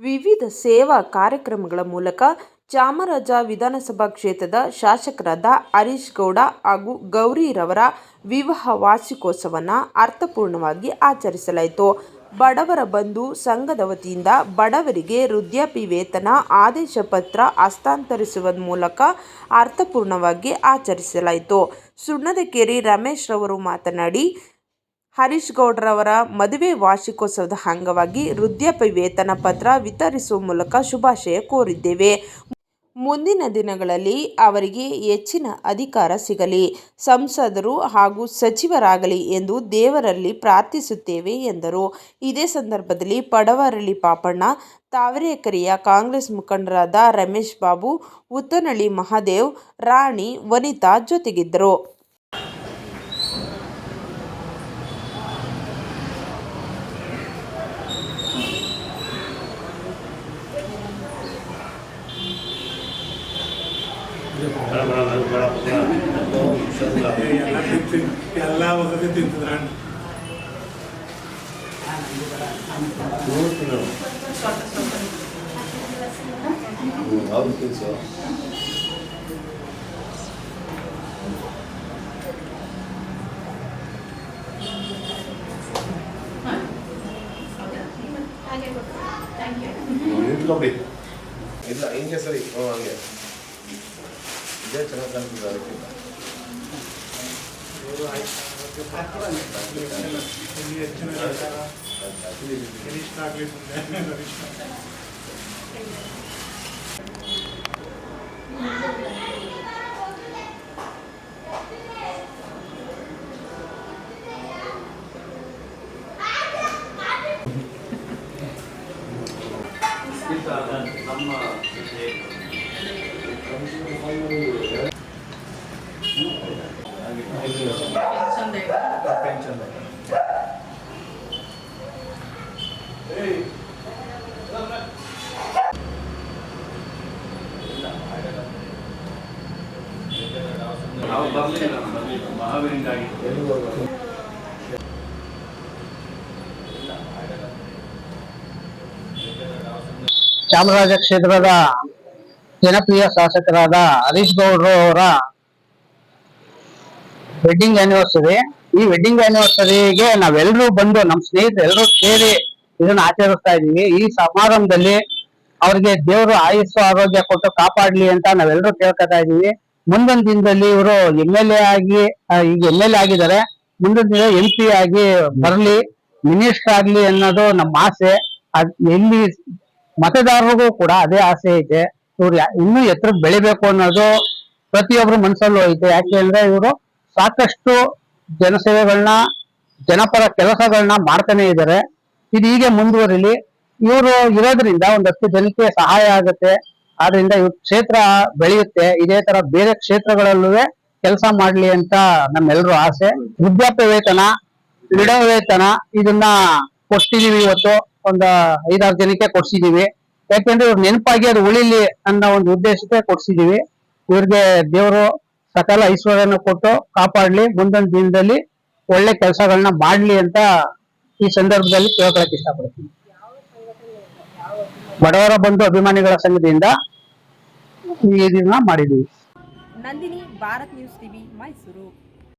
ವಿವಿಧ ಸೇವಾ ಕಾರ್ಯಕ್ರಮಗಳ ಮೂಲಕ ಚಾಮರಾಜ ವಿಧಾನಸಭಾ ಕ್ಷೇತ್ರದ ಶಾಸಕರಾದ ಹರೀಶ್ ಗೌಡ ಹಾಗೂ ಗೌರಿರವರ ವಿವಾಹ ವಾರ್ಷಿಕೋತ್ಸವವನ್ನು ಅರ್ಥಪೂರ್ಣವಾಗಿ ಆಚರಿಸಲಾಯಿತು. ಬಡವರ ಬಂಧು ಸಂಘದ ವತಿಯಿಂದ ಬಡವರಿಗೆ ವೃದ್ಧಾಪಿ ವೇತನ, ಆದೇಶ ಪತ್ರ ಹಸ್ತಾಂತರಿಸುವ ಮೂಲಕ ಅರ್ಥಪೂರ್ಣವಾಗಿ ಆಚರಿಸಲಾಯಿತು. ಸುಣ್ಣದಕೇರಿ ರಮೇಶ್ ರವರು ಮಾತನಾಡಿ ಹರೀಶ್ ಗೌಡ್ರವರ ಮದುವೆ ವಾರ್ಷಿಕೋತ್ಸವದ ಅಂಗವಾಗಿ ವೃದ್ಧಾಪ್ಯ ವೇತನ ಪತ್ರ ವಿತರಿಸುವ ಮೂಲಕ ಶುಭಾಶಯ ಕೋರಿದ್ದೇವೆ. ಮುಂದಿನ ದಿನಗಳಲ್ಲಿ ಅವರಿಗೆ ಹೆಚ್ಚಿನ ಅಧಿಕಾರ ಸಿಗಲಿ, ಸಂಸದರು ಹಾಗೂ ಸಚಿವರಾಗಲಿ ಎಂದು ದೇವರಲ್ಲಿ ಪ್ರಾರ್ಥಿಸುತ್ತೇವೆ ಎಂದರು. ಇದೇ ಸಂದರ್ಭದಲ್ಲಿ ಪಡವರಳ್ಳಿ ಪಾಪಣ್ಣ, ತಾವರೆಕೆರೆಯ ಕಾಂಗ್ರೆಸ್ ಮುಖಂಡರಾದ ರಮೇಶ್ ಬಾಬು, ಉತ್ತನಳ್ಳಿ ಮಹಾದೇವ್, ರಾಣಿ ವನಿತಾ ಜೊತೆಗಿದ್ದರು. ಎಲ್ಲ ವಸತಿ ತಿಂತಿದ್ರ ಹೌದು ಕೆಲಸ ನಿಂತ್ಕೊಬಿಡಿ. ಇಲ್ಲ ಹಿಂಗೆ ಸರಿ ಹ್ಞೂ ಹಂಗೆ. ಇದೇ ಚೆನ್ನಾಗಿ ಕಾಣ್ತದೆ ಅದಕ್ಕಿಂತ ಚಾಮರಾಜ ಕ್ಷೇತ್ರದ ಜನಪ್ರಿಯ ಶಾಸಕರಾದ ಹರೀಶ್ ಗೌಡ್ರು ಅವರ ವೆಡ್ಡಿಂಗ್ ಆನಿವರ್ಸರಿ ಈ ವೆಡ್ಡಿಂಗ್ ಆನಿವರ್ಸರಿಗೆ ನಾವೆಲ್ಲರೂ ಬಂದು ನಮ್ಮ ಸ್ನೇಹಿತರು ಎಲ್ಲರೂ ಸೇರಿ ಇದನ್ನ ಆಚರಿಸ್ತಾ ಇದೀವಿ ಈ ಸಮಾರಂಭದಲ್ಲಿ ಅವ್ರಿಗೆ ದೇವರು ಆಯುಸ್ಸು, ಆರೋಗ್ಯ ಕೊಟ್ಟು ಕಾಪಾಡ್ಲಿ ಅಂತ ನಾವೆಲ್ಲರೂ ಕೇಳ್ಕೊತಾ ಇದೀವಿ ಮುಂದಿನ ದಿನದಲ್ಲಿ ಇವರು ಎಂ ಎಲ್ ಎ ಆಗಿ ಈಗ ಎಂ ಎಲ್ ಎ ಆಗಿದ್ದಾರೆ. ಮುಂದಿನ ದಿನ ಎಂ ಪಿ ಆಗಿ ಬರಲಿ ಮಿನಿಸ್ಟರ್ ಆಗ್ಲಿ ಅನ್ನೋದು ನಮ್ಮ ಆಸೆ. ಎಲ್ಲಿ ಮತದಾರರಿಗೂ ಕೂಡ ಅದೇ ಆಸೆ ಐತೆ. ಇವ್ರು ಇನ್ನೂ ಎತ್ತರ ಬೆಳಿಬೇಕು ಅನ್ನೋದು ಪ್ರತಿಯೊಬ್ಬರ ಮನಸ್ಸಲ್ಲೂ ಐತೆ. ಯಾಕೆ ಅಂದ್ರೆ ಇವರು ಸಾಕಷ್ಟು ಜನಸೇವೆಗಳನ್ನ ಜನಪರ ಕೆಲಸಗಳನ್ನ ಮಾಡ್ತಾನೆ ಇದ್ದಾರೆ. ಇದು ಹೀಗೆ ಮುಂದುವರಿಲಿ. ಇವರು ಇರೋದ್ರಿಂದ ಒಂದಷ್ಟು ಜನಕ್ಕೆ ಸಹಾಯ ಆಗುತ್ತೆ. ಆದ್ರಿಂದ ಇವ್ ಕ್ಷೇತ್ರ ಬೆಳೆಯುತ್ತೆ, ಇದೇ ತರ ಬೇರೆ ಕ್ಷೇತ್ರಗಳಲ್ಲೂ ಕೆಲಸ ಮಾಡ್ಲಿ ಅಂತ ನಮ್ಮೆಲ್ಲರೂ ಆಸೆ. ವೃದ್ಧಾಪ್ಯ ವೇತನ ವಿಡೋ ವೇತನ ಇದನ್ನ ಕೊಡ್ತಿದೀವಿ ಇವತ್ತು, ಒಂದ ಐದಾರು ಜನಕ್ಕೆ ಕೊಡ್ಸಿದೀವಿ. ಯಾಕೆಂದ್ರೆ ಇವ್ರ ನೆನಪಾಗಿ ಅದು ಉಳಿಲಿ ಅನ್ನೋ ಒಂದು ಉದ್ದೇಶಕ್ಕೆ ಕೊಡ್ಸಿದೀವಿ. ಇವ್ರಿಗೆ ದೇವರು ಸಕಲ ಐಶ್ವರ್ಯನ ಕೊಟ್ಟು ಕಾಪಾಡ್ಲಿ, ಮುಂದಿನ ದಿನದಲ್ಲಿ ಒಳ್ಳೆ ಕೆಲಸಗಳನ್ನ ಮಾಡ್ಲಿ ಅಂತ ಈ ಸಂದರ್ಭದಲ್ಲಿ ಕೇಳ್ಕೊಳಕ್ ಇಷ್ಟಪಡ್ತೀನಿ. ಬಡವರ ಬಂಧು ಅಭಿಮಾನಿಗಳ ಸಂಘದಿಂದ ಈ ದಿನ ಮಾಡಿದೀವಿ ನಂದಿನಿ ಭಾರತ್ ನ್ಯೂಸ್ ಟಿವಿ ಮೈಸೂರು.